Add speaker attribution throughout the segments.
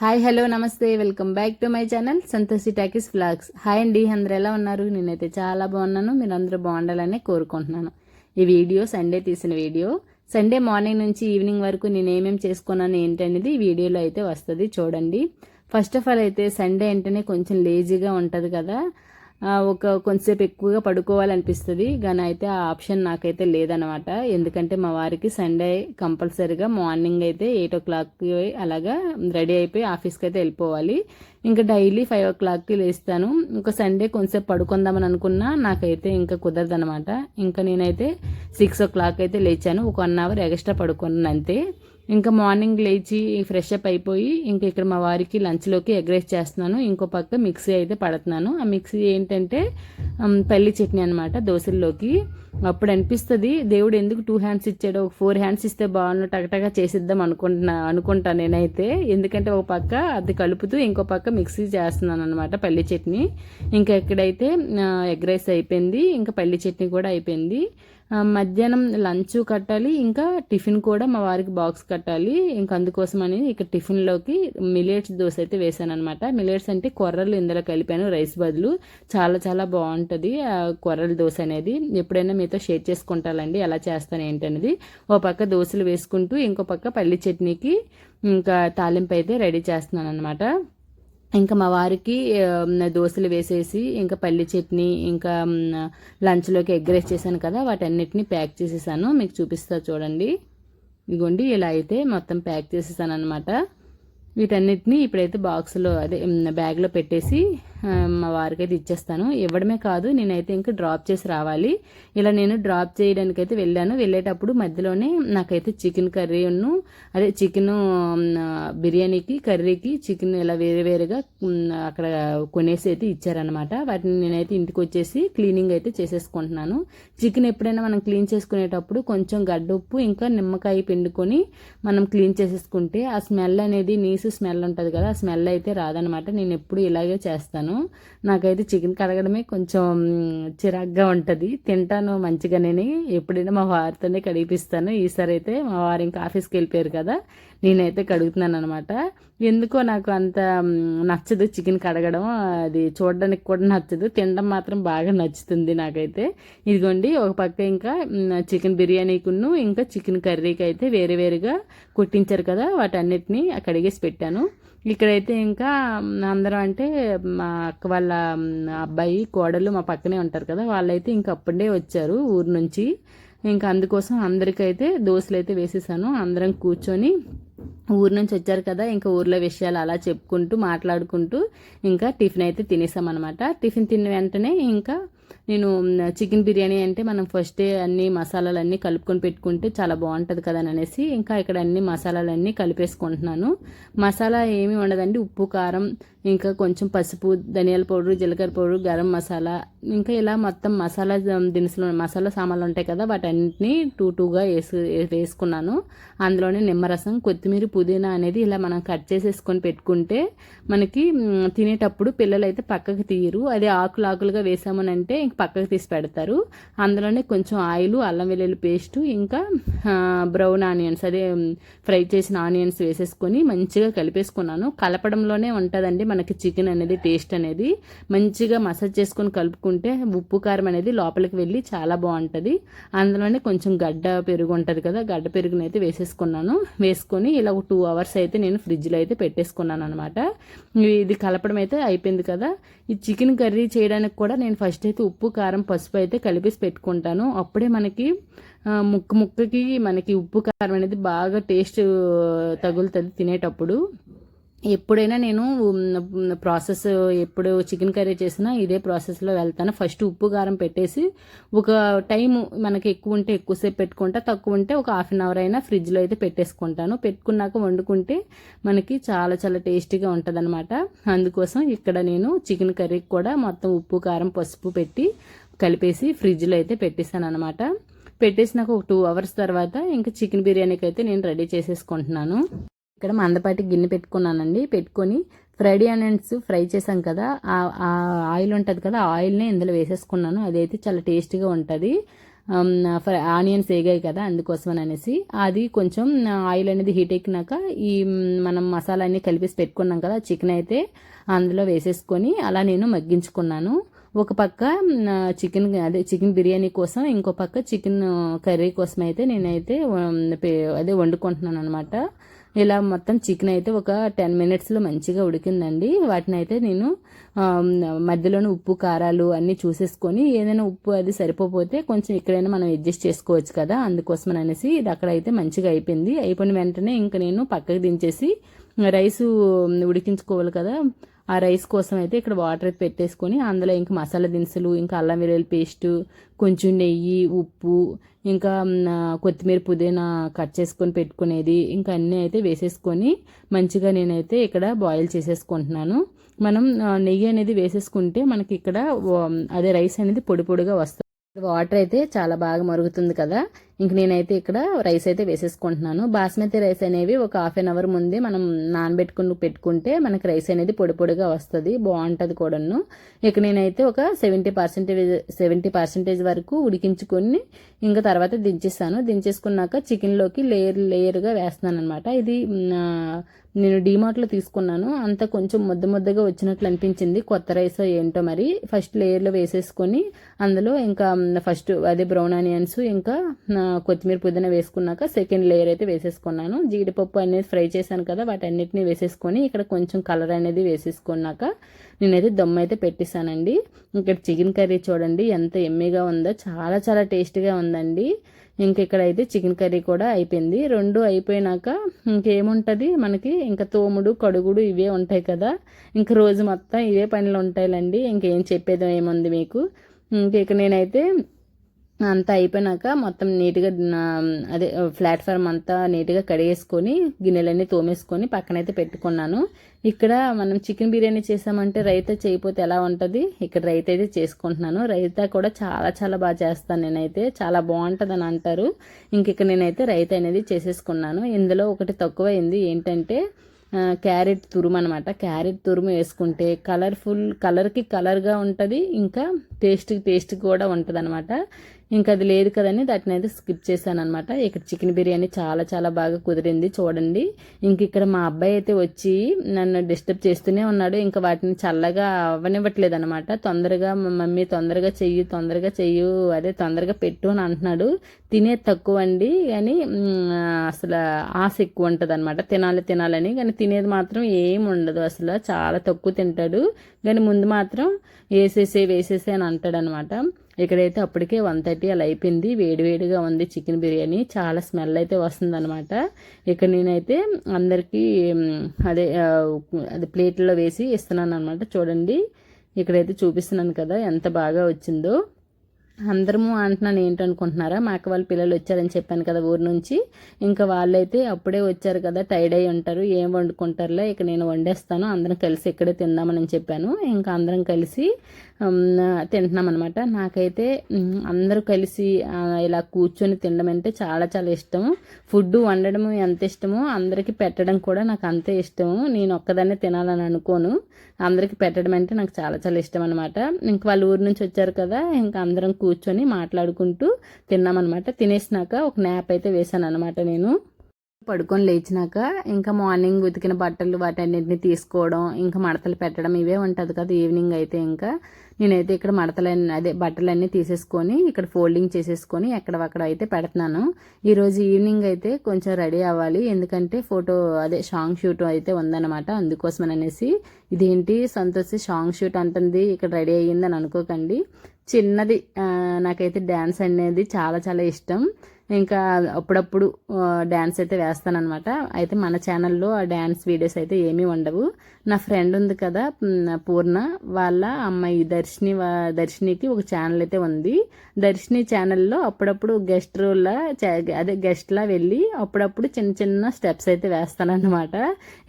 Speaker 1: Hi hello నమస్తే welcome back to my channel Santoshi talkies vlogs hi అండి అందరు ఎలా ఉన్నారు? నేనైతే చాలా బాగున్నాను మీరు అందరూ బాగుండాలని కోరుకుంటున్నాను. ఈ వీడియో సండే తీసిన వీడియో. సండే మార్నింగ్ నుంచి ఈవినింగ్ వరకు నేను ఏమేమి చేసుకున్నాను ఏంటనేది ఈ వీడియోలో అయితే వస్తుంది చూడండి. ఫస్ట్ ఆఫ్ ఆల్ అయితే సండే అంటేనే కొంచెం లేజీగా ఉంటుంది కదా. ఒక కొంచెంసేపు ఎక్కువగా పడుకోవాలనిపిస్తుంది. కానీ అయితే ఆ ఆప్షన్ నాకైతే లేదనమాట. ఎందుకంటే మా వారికి సండే కంపల్సరీగా మార్నింగ్ అయితే ఎయిట్ ఓ క్లాక్కి అలాగా రెడీ అయిపోయి ఆఫీస్కి అయితే వెళ్ళిపోవాలి. ఇంకా డైలీ ఫైవ్ ఓ క్లాక్కి లేస్తాను. ఇంకా సండే కొంచెంసేపు పడుకుందామని అనుకున్నా నాకైతే ఇంకా కుదరదనమాట. ఇంకా నేనైతే సిక్స్ ఓ క్లాక్ అయితే లేచాను. ఒక వన్ అవర్ ఎక్స్ట్రా పడుకున్నాను అంతే. ఇంకా మార్నింగ్ లేచి ఫ్రెష్ అప్ అయిపోయి ఇంకా ఇక్కడ మా వారికి లంచ్లోకి ఎగ్ రైస్ చేస్తున్నాను. ఇంకో పక్క మిక్సీ అయితే పడుతున్నాను. ఆ మిక్సీ ఏంటంటే పల్లి చట్నీ అనమాట దోశల్లోకి. అప్పుడు అనిపిస్తుంది దేవుడు ఎందుకు టూ హ్యాండ్స్ ఇచ్చాడు? ఒక ఫోర్ హ్యాండ్స్ ఇస్తే బాగున్న టగటగా చేసిద్దాం అనుకుంటున్నా అనుకుంటా నేనైతే. ఎందుకంటే ఒక పక్క అది కలుపుతూ ఇంకో పక్క మిక్సీ చేస్తున్నాను అనమాట పల్లి చట్నీ. ఇంకా ఎక్కడైతే ఎగ్ రైస్ అయిపోయింది ఇంకా పల్లి చట్నీ కూడా అయిపోయింది. మధ్యాహ్నం లంచ్ కట్టాలి ఇంకా టిఫిన్ కూడా మా వారికి బాక్స్ కట్టాలి. ఇంకా అందుకోసమని ఇక టిఫిన్లోకి మిలేట్స్ దోశ అయితే వేసాను అనమాట మిలేట్స్ అంటే కొర్రలు ఇందులో కలిపాను రైస్ బదులు. చాలా చాలా బాగుంటుంది ఆ కొర్రల దోశ అనేది. ఎప్పుడైనా మీతో షేర్ చేసుకుంటానండి ఎలా చేస్తాను ఏంటనేది ఓ పక్క దోశలు వేసుకుంటూ ఇంకో పక్క పల్లి చట్నీకి ఇంకా తాలింపు అయితే రెడీ చేస్తున్నాను అనమాట ఇంకా మా వారికి దోశలు వేసేసి ఇంకా పల్లి చట్నీ ఇంకా లంచ్లోకి ఎగ్ రైస్ చేశాను కదా వాటన్నిటిని ప్యాక్ చేసేసాను. మీకు చూపిస్తా చూడండి. ఇదిగోండి ఇలా అయితే మొత్తం ప్యాక్ చేసేసాను అనమాట వీటన్నిటిని ఇప్పుడైతే బాక్స్లో అదే బ్యాగ్లో పెట్టేసి మా వారికి అయితే ఇచ్చేస్తాను. ఇవ్వడమే కాదు నేనైతే ఇంకా డ్రాప్ చేసి రావాలి. ఇలా నేను డ్రాప్ చేయడానికి అయితే వెళ్ళాను. వెళ్ళేటప్పుడు మధ్యలోనే నాకైతే చికెన్ కర్రీ అదే చికెన్ బిర్యానీకి కర్రీకి చికెన్ ఇలా వేరే వేరేగా అక్కడ కొనేసి అయితే ఇచ్చారనమాట వాటిని నేనైతే ఇంటికి వచ్చేసి క్లీనింగ్ అయితే చేసేసుకుంటున్నాను. చికెన్ ఎప్పుడైనా మనం క్లీన్ చేసుకునేటప్పుడు కొంచెం గడ్డ ఉప్పు ఇంకా నిమ్మకాయ పిండుకొని మనం క్లీన్ చేసేసుకుంటే ఆ స్మెల్ అనేది నీసు స్మెల్ ఉంటుంది కదా ఆ స్మెల్ అయితే రాదనమాట నేను ఎప్పుడు ఇలాగే చేస్తాను. నాకైతే చికెన్ కడగడమే కొంచెం చిరాగ్గా ఉంటుంది. తింటాను మంచిగానే ఎప్పుడైనా మా వారితోనే కడిగిపిస్తాను. ఈసారి అయితే మా వారు ఇంకా ఆఫీస్కి వెళ్ళిపోయారు కదా నేనైతే కడుగుతున్నాను అనమాట ఎందుకో నాకు అంత నచ్చదు చికెన్ కడగడం. అది చూడడానికి కూడా నచ్చదు. తినడం మాత్రం బాగా నచ్చుతుంది నాకైతే. ఇదిగోండి ఒక పక్క ఇంకా చికెన్ బిర్యానీకును ఇంకా చికెన్ కర్రీకి అయితే వేరే వేరుగా కొట్టించారు కదా వాటన్నిటిని కడిగేసి పెట్టాను. ఇక్కడైతే ఇంకా అందరం అంటే మా అక్క వాళ్ళ అబ్బాయి కోడలు మా పక్కనే ఉంటారు కదా వాళ్ళైతే ఇంక అప్పుడే వచ్చారు ఊరు నుంచి. ఇంకా అందుకోసం అందరికైతే దోశలు అయితే వేసేసాను. అందరం కూర్చొని ఊరు నుంచి వచ్చారు కదా ఇంకా ఊర్లో విషయాలు అలా చెప్పుకుంటూ మాట్లాడుకుంటూ ఇంకా టిఫిన్ అయితే తినేసామన్నమాట. టిఫిన్ తిన్న వెంటనే ఇంకా నేను చికెన్ బిర్యానీ అంటే మనం ఫస్టే అన్ని మసాలాలన్నీ కలుపుకొని పెట్టుకుంటే చాలా బాగుంటుంది కదా అని అనేసి ఇంకా ఇక్కడ అన్ని మసాలాలన్నీ కలిపేసుకుంటున్నాను. మసాలా ఏమీ ఉండదండి ఉప్పు కారం ఇంకా కొంచెం పసుపు ధనియాల పౌడర్ జీలకర్ర పౌడర్ గరం మసాలా ఇంకా ఇలా మొత్తం మసాలా దినుసులు మసాలా సామాన్లు ఉంటాయి కదా వాటన్నిటిని టూ టూగా వేసు వేసుకున్నాను. అందులోనే నిమ్మరసం కొత్తిమీర పుదీనా అనేది ఇలా మనం కట్ చేసేసుకొని పెట్టుకుంటే మనకి తినేటప్పుడు పిల్లలు అయితే పక్కకి తీయరు. అదే ఆకులు ఆకులుగా వేసామనంటే ఇంక పక్కకి తీసి పెడతారు. అందులోనే కొంచెం ఆయిల్ అల్లం వెల్లుల్లి పేస్ట్ ఇంకా బ్రౌన్ ఆనియన్స్ అదే ఫ్రై చేసిన ఆనియన్స్ వేసేసుకొని మంచిగా కలిపేసుకున్నాను. కలపడంలోనే ఉంటుందండి మనకి చికెన్ అనేది టేస్ట్ అనేది మంచిగా మసాజ్ చేసుకొని కలుపుకుంటే ఉప్పు కారం అనేది లోపలికి వెళ్ళి చాలా బాగుంటుంది. అందులోనే కొంచెం గడ్డ పెరుగు ఉంటుంది కదా గడ్డ పెరుగుని అయితే వేసేసుకున్నాను. వేసుకొని ఇలా ఒక టూ అవర్స్ అయితే నేను ఫ్రిడ్జ్లో అయితే పెట్టేసుకున్నాను అనమాట ఇది కలపడం అయితే అయిపోయింది కదా. ఈ చికెన్ కర్రీ చేయడానికి కూడా నేను ఫస్ట్ అయితే ఉప్పు కారం పసుపు అయితే కలిపేసి పెట్టుకుంటాను. అప్పుడే మనకి ముక్క ముక్కకి మనకి ఉప్పు కారం అనేది బాగా టేస్ట్ తగులుతుంది తినేటప్పుడు. ఎప్పుడైనా నేను ప్రాసెస్ ఎప్పుడు చికెన్ కర్రీ చేసినా ఇదే ప్రాసెస్లో వెళ్తాను. ఫస్ట్ ఉప్పు కారం పెట్టేసి ఒక టైం మనకి ఎక్కువ ఉంటే ఎక్కువసేపు పెట్టుకుంటా తక్కువ ఉంటే ఒక హాఫ్ అన్ అవర్ అయినా ఫ్రిడ్జ్లో అయితే పెట్టేసుకుంటాను. పెట్టుకున్నాక వండుకుంటే మనకి చాలా చాలా టేస్టీగా ఉంటుంది అనమాట అందుకోసం ఇక్కడ నేను చికెన్ కర్రీకి కూడా మొత్తం ఉప్పు కారం పసుపు పెట్టి కలిపేసి ఫ్రిడ్జ్లో అయితే పెట్టేశాను అనమాట పెట్టేసినాక ఒక టూ అవర్స్ తర్వాత ఇంకా చికెన్ బిర్యానీకి అయితే నేను రెడీ చేసేసుకుంటున్నాను. ఇక్కడ మందపాటి గిన్నె పెట్టుకున్నానండి. పెట్టుకొని ఫ్రైడ్ ఆనియన్స్ ఫ్రై చేసాం కదా. ఆ ఆయిల్ ఉంటుంది కదా ఆయిల్నే ఆయిల్ని ఇందులో వేసేసుకున్నాను. అదైతే చాలా టేస్టీగా ఉంటుంది. ఆనియన్స్ వేగాయి కదా అందుకోసం అనేసి అది కొంచెం ఆయిల్ అనేది హీట్ ఎక్కినాక ఈ మనం మసాలా అన్ని కలిపేసి పెట్టుకున్నాం కదా చికెన్ అయితే అందులో వేసేసుకొని అలా నేను మగ్గించుకున్నాను. ఒక పక్క చికెన్ అదే చికెన్ బిర్యానీ కోసం ఇంకో పక్క చికెన్ కర్రీ కోసం అయితే నేనైతే అదే వండుకుంటున్నాను అనమాట ఇలా మొత్తం చికెన్ అయితే ఒక టెన్ మినిట్స్లో మంచిగా ఉడికిందండి. వాటిని అయితే నేను మధ్యలోనే ఉప్పు కారాలు అన్నీ చూసేసుకొని ఏదైనా ఉప్పు అది సరిపోతే కొంచెం ఎక్కడైనా మనం అడ్జస్ట్ చేసుకోవచ్చు కదా అందుకోసం అనేసి ఇది అక్కడ అయితే మంచిగా అయిపోయింది. అయిపోయిన వెంటనే ఇంకా నేను పక్కకు దించేసి రైసు ఉడికించుకోవాలి కదా ఆ రైస్ కోసం అయితే ఇక్కడ వాటర్ అయితే పెట్టేసుకొని అందులో ఇంకా మసాలా దినుసులు ఇంకా అల్లం వెల్లుల్లి పేస్టు కొంచెం నెయ్యి ఉప్పు ఇంకా కొత్తిమీర పుదీనా కట్ చేసుకొని పెట్టుకునేది ఇంకా అన్నీ అయితే వేసేసుకొని మంచిగా నేనైతే ఇక్కడ బాయిల్ చేసేసుకుంటున్నాను. మనం నెయ్యి అనేది వేసేసుకుంటే మనకి ఇక్కడ అదే రైస్ అనేది పొడి పొడిగా వస్తుంది. వాటర్ అయితే చాలా బాగా మరుగుతుంది కదా. ఇంక నేనైతే ఇక్కడ రైస్ అయితే వేసేసుకుంటున్నాను. బాస్మతి రైస్ అనేవి ఒక హాఫ్ అన్ అవర్ ముందే మనం నానబెట్టుకుని పెట్టుకుంటే మనకి రైస్ అనేది పొడి పొడిగా వస్తుంది బాగుంటుంది కూడాను. ఇక నేనైతే ఒక సెవెంటీ పర్సెంటేజ్ సెవెంటీ పర్సెంటేజ్ వరకు ఉడికించుకొని ఇంకా తర్వాత దించేస్తాను. దించేసుకున్నాక చికెన్లోకి లేయర్ లేయర్గా వేస్తున్నాను అనమాట ఇది నేను డీమార్ట్లో తీసుకున్నాను. అంత కొంచెం ముద్ద ముద్దగా వచ్చినట్లు అనిపించింది కొత్త రైస్ ఏంటో మరి. ఫస్ట్ లేయర్లో వేసేసుకొని అందులో ఇంకా ఫస్ట్ అదే బ్రౌన్ ఆనియన్స్ ఇంకా కొత్తిమీర పుదీనా వేసుకున్నాక సెకండ్ లేయర్ అయితే వేసేసుకున్నాను. జీడిపప్పు అనేది ఫ్రై చేశాను కదా వాటన్నిటిని వేసేసుకొని ఇక్కడ కొంచెం కలర్ అనేది వేసేసుకున్నాక నేనైతే దమ్ అయితే పెట్టేశానండి. ఇక్కడ చికెన్ కర్రీ చూడండి ఎంత ఎమ్మిగా ఉందో చాలా చాలా టేస్టీగా ఉందండి. ఇంక అయితే చికెన్ కర్రీ కూడా అయిపోయింది. రెండు అయిపోయినాక ఇంకేముంటుంది మనకి? ఇంకా తోముడు కడుగుడు ఇవే ఉంటాయి కదా. ఇంక రోజు మొత్తం ఇవే పనులు ఉంటాయిలండి. ఇంకేం చెప్పేదో ఏముంది మీకు? ఇంక ఇక నేనైతే అంతా అయిపోయినాక మొత్తం నీట్గా అదే ప్లాట్ఫామ్ అంతా నీట్గా కడిగేసుకొని గిన్నెలన్నీ తోమేసుకొని పక్కనైతే పెట్టుకున్నాను. ఇక్కడ మనం చికెన్ బిర్యానీ చేసామంటే రైతా చేయకపోతే ఎలా ఉంటుంది? ఇక్కడ రైతా అయితే చేసుకుంటున్నాను. రైతా కూడా చాలా చాలా బాగా చేస్తాను నేనైతే. చాలా బాగుంటుంది అని అంటారు. ఇంక ఇక్కడ నేనైతే రైతా అనేది చేసేసుకున్నాను. ఇందులో ఒకటి తక్కువైంది ఏంటంటే క్యారెట్ తురుము అనమాట క్యారెట్ తురుము వేసుకుంటే కలర్ఫుల్ కలర్కి కలర్గా ఉంటుంది. ఇంకా టేస్ట్కి టేస్ట్ కూడా ఉంటుంది అనమాట ఇంకా అది లేదు కదని దాటిని అయితే స్కిప్ చేశాను అనమాట ఇక్కడ చికెన్ బిర్యానీ చాలా చాలా బాగా కుదిరింది చూడండి. ఇంక ఇక్కడ మా అబ్బాయి అయితే వచ్చి నన్ను డిస్టర్బ్ చేస్తూనే ఉన్నాడు. ఇంకా వాటిని చల్లగా అవ్వనివ్వట్లేదు అనమాట తొందరగా మమ్మీ తొందరగా చెయ్యి తొందరగా చెయ్యు అదే తొందరగా పెట్టు అని అంటున్నాడు. తినే తక్కువ అండి కానీ అసలు ఆశ ఎక్కువ ఉంటుంది అనమాట తినాలి తినాలని కానీ తినేది మాత్రం ఏం ఉండదు అసలు. చాలా తక్కువ తింటాడు. కానీ ముందు మాత్రం వేసేసే వేసేసే అని అంటాడు అనమాట ఇక్కడైతే అప్పటికే వన్ థర్టీ అలా అయిపోయింది. వేడివేడిగా ఉంది చికెన్ బిర్యానీ. చాలా స్మెల్ అయితే వస్తుందన్నమాట. ఇక్కడ నేనైతే అందరికీ అదే అది ప్లేట్లో వేసి ఇస్తున్నాను అనమాట చూడండి ఇక్కడైతే చూపిస్తున్నాను కదా ఎంత బాగా వచ్చిందో. అందరము అంటున్నాను ఏంటనుకుంటున్నారా? మా అక్క వాళ్ళ పిల్లలు వచ్చారని చెప్పాను కదా ఊరు నుంచి. ఇంకా వాళ్ళైతే అప్పుడే వచ్చారు కదా టైడ్ అయి ఉంటారు. ఏం వండుకుంటారులే? ఇక నేను వండేస్తాను. అందరం కలిసి ఇక్కడే తిందామని చెప్పాను. ఇంకా అందరం కలిసి తింటున్నాం అనమాట నాకైతే అందరూ కలిసి ఇలా కూర్చొని తినడం అంటే చాలా చాలా ఇష్టం ఫుడ్ వండడం ఎంత ఇష్టమో అందరికీ పెట్టడం కూడా నాకు అంతే ఇష్టము. నేను ఒక్కదాన్నే తినాలని అనుకోను. అందరికీ పెట్టడం అంటే నాకు చాలా చాలా ఇష్టం అనమాట ఇంక వాళ్ళ ఊరు నుంచి వచ్చారు కదా ఇంకా అందరం కూర్చొని మాట్లాడుకుంటూ తిన్నామన్నమాట. తినేసినాక ఒక న్యాప్ అయితే వేసాను అనమాట నేను. పడుకొని లేచినాక ఇంకా మార్నింగ్ ఉతికిన బట్టలు వాటన్నిటిని తీసుకోవడం ఇంకా మడతలు పెట్టడం ఇవే ఉంటుంది కదా ఈవినింగ్ అయితే ఇంకా. నేనైతే ఇక్కడ మడతలన్నీ అదే బట్టలన్నీ తీసేసుకొని ఇక్కడ ఫోల్డింగ్ చేసేసుకొని ఎక్కడక్కడ అయితే పెడుతున్నాను. ఈరోజు ఈవినింగ్ అయితే కొంచెం రెడీ అవ్వాలి. ఎందుకంటే ఫోటో అదే సాంగ్ షూట్ అయితే ఉందన్నమాట అందుకోసం అనేసి ఇదేంటి సంతోషి సాంగ్ షూట్ అంటుంది ఇక్కడ రెడీ అయ్యిందని అనుకోకండి. చిన్నది నాకైతే డ్యాన్స్ అనేది చాలా చాలా ఇష్టం. ఇంకా అప్పుడప్పుడు డ్యాన్స్ అయితే వేస్తానమాట అయితే మన ఛానల్లో ఆ డ్యాన్స్ వీడియోస్ అయితే ఏమీ ఉండవు. నా ఫ్రెండ్ ఉంది కదా పూర్ణ. వాళ్ళ అమ్మాయి దర్శిని దర్శినికి ఒక ఛానల్ అయితే ఉంది. దర్శిని ఛానల్లో అప్పుడప్పుడు గెస్ట్ రోల్లా అదే గెస్ట్లా వెళ్ళి అప్పుడప్పుడు చిన్న చిన్న స్టెప్స్ అయితే వేస్తానన్నమాట.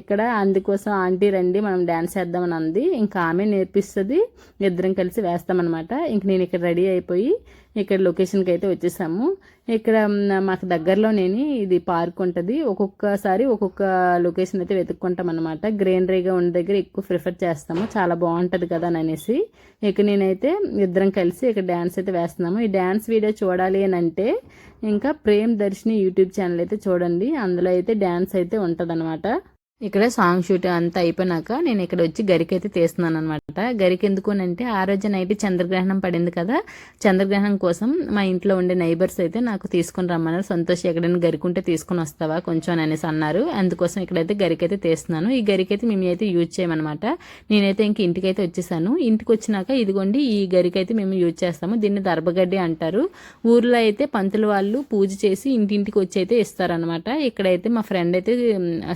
Speaker 1: ఇక్కడ అందుకోసం ఆంటీ రండి మనం డ్యాన్స్ వేద్దామని అంది. ఇంకా ఆమె నేర్పిస్తుంది. ఇద్దరం కలిసి వేస్తామన్నమాట. ఇంక నేను ఇక్కడ రెడీ అయిపోయి ఇక్కడ లొకేషన్కి అయితే వచ్చేసాము. ఇక్కడ మాకు దగ్గరలోనేని ఇది పార్క్ ఉంటుంది. ఒక్కొక్కసారి ఒక్కొక్క లొకేషన్ అయితే వెతుక్కుంటాం అనమాట గ్రీనరీగా ఉన్న దగ్గర ఎక్కువ ప్రిఫర్ చేస్తాము. చాలా బాగుంటుంది కదా అని అనేసి. ఇక నేనైతే ఇద్దరం కలిసి ఇక్కడ డ్యాన్స్ అయితే వేస్తున్నాము. ఈ డ్యాన్స్ వీడియో చూడాలి అని అంటే ఇంకా ప్రేమ్ దర్శిని యూట్యూబ్ ఛానల్ అయితే చూడండి. అందులో అయితే డ్యాన్స్ అయితే ఉంటుంది ఇక్కడ సాంగ్ షూట్ అంతా అయిపోయినాక నేను ఇక్కడ వచ్చి గరికి అయితే తీస్తున్నాను అనమాట గరికి ఎందుకు అంటే ఆ రోజు నైట్ చంద్రగ్రహణం పడింది కదా. చంద్రగ్రహణం కోసం మా ఇంట్లో ఉండే నైబర్స్ అయితే నాకు తీసుకుని రమ్మన్నారు. సంతోష్ ఎక్కడైనా గరికుంటే తీసుకుని వస్తావా కొంచెం అనేసి అన్నారు. అందుకోసం ఇక్కడైతే గరికి అయితే తీస్తున్నాను. ఈ గరికి అయితే మేము అయితే యూజ్ చేయమన్నమాట. నేనైతే ఇంక ఇంటికి అయితే వచ్చేసాను. ఇంటికి వచ్చినాక ఇదిగోండి ఈ గరికి అయితే మేము యూజ్ చేస్తాము. దీన్ని దర్భగడ్డి అంటారు. ఊర్లో అయితే పంతులు వాళ్ళు పూజ చేసి ఇంటింటికి వచ్చి అయితే ఇస్తారనమాట ఇక్కడైతే మా ఫ్రెండ్ అయితే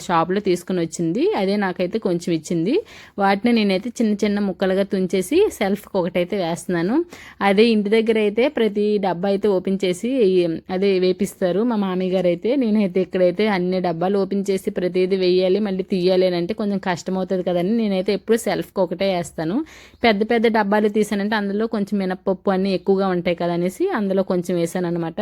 Speaker 1: షాప్లో తీసుకుని వచ్చింది అదే నాకైతే కొంచెం ఇచ్చింది. వాటిని నేనైతే చిన్న చిన్న ముక్కలుగా తుంచేసి సెల్ఫ్కి ఒకటైతే వేస్తున్నాను. అదే ఇంటి దగ్గర అయితే ప్రతి డబ్బా అయితే ఓపెన్ చేసి అదే వేపిస్తారు. మా మామయ్య గారు అయితే నేనైతే ఇక్కడైతే అన్ని డబ్బాలు ఓపెన్ చేసి ప్రతిదీ వేయాలి మళ్ళీ తీయాలి అని అంటే కొంచెం కష్టం అవుతుంది కదండి. నేనైతే ఎప్పుడు సెల్ఫ్కి ఒకటే వేస్తాను. పెద్ద పెద్ద డబ్బాలు తీసానంటే అందులో కొంచెం మినప్పప్పు అన్నీ ఎక్కువగా ఉంటాయి కదా అనేసి అందులో కొంచెం వేసాను అనమాట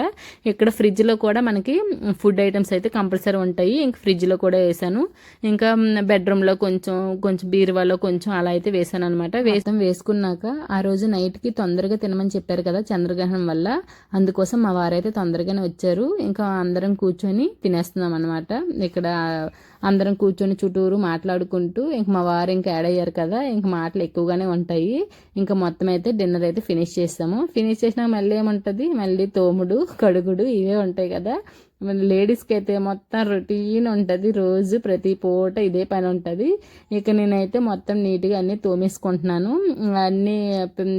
Speaker 1: ఇక్కడ ఫ్రిడ్జ్లో కూడా మనకి ఫుడ్ ఐటమ్స్ అయితే కంపల్సరీ ఉంటాయి. ఇంక ఫ్రిడ్జ్లో కూడా వేసాను. ఇంకా బెడ్రూమ్లో కొంచెం కొంచెం బీరువాలో కొంచెం అలా అయితే వేసాను అనమాట వేసం వేసుకున్నాక ఆ రోజు నైట్కి తొందరగా తినమని చెప్పారు కదా చంద్రగ్రహణం వల్ల. అందుకోసం మా వారైతే తొందరగానే వచ్చారు. ఇంకా అందరం కూర్చొని తినేస్తున్నాం అనమాట ఇక్కడ అందరం కూర్చొని చుట్టూరు మాట్లాడుకుంటూ ఇంక మా వారు ఇంకా యాడ్ అయ్యారు కదా ఇంక మాటలు ఎక్కువగానే ఉంటాయి. ఇంకా మొత్తం అయితే డిన్నర్ అయితే ఫినిష్ చేస్తాము. ఫినిష్ చేసినాక మళ్ళీ ఏముంటుంది? మళ్ళీ తోముడు కడుగుడు ఇవే ఉంటాయి కదా. లేడీస్కి అయితే మొత్తం రొటీన్ ఉంటుంది. రోజు ప్రతి పూట ఇదే పని ఉంటుంది. ఇక నేనైతే మొత్తం నీట్గా అన్నీ తోమేసుకుంటున్నాను. అన్నీ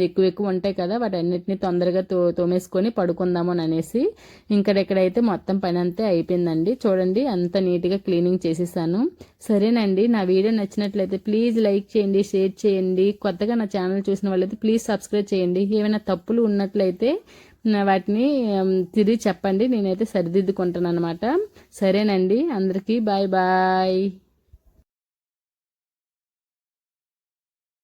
Speaker 1: ఎక్కువ ఎక్కువ ఉంటాయి కదా వాటి అన్నిటిని తొందరగా తో తోమేసుకొని పడుకుందాము అని అనేసి ఇంకడెక్కడైతే మొత్తం పని అంతే అయిపోయిందండి. చూడండి అంత నీట్గా క్లీనింగ్ చేసేసాను. సరేనండి నా వీడియో నచ్చినట్లయితే ప్లీజ్ లైక్ చేయండి షేర్ చేయండి. కొత్తగా నా ఛానల్ చూసిన వాళ్ళైతే ప్లీజ్ సబ్స్క్రైబ్ చేయండి. ఏమైనా తప్పులు ఉన్నట్లయితే వాటిని తిరిగి చెప్పండి. నేనైతే సరిదిద్దుకుంటాను అనమాట సరేనండి. అందరికీ బాయ్ బాయ్.